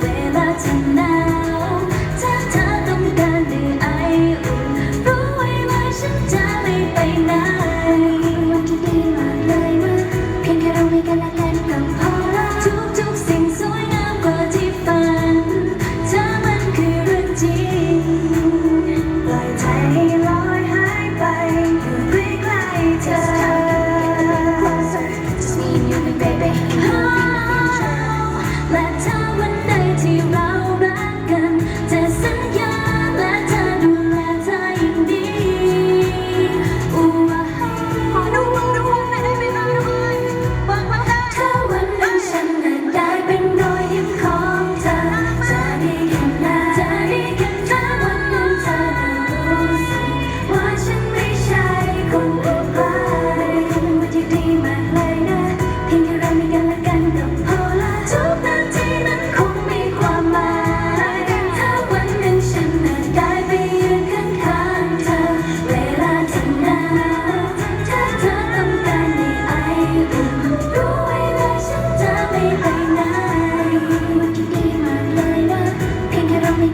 เวลาที่หนาวถ้าเธอต้องการได้ไออุ่นรู้ไว้ว่าฉันจะไม่ไปไหน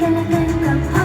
Thank you.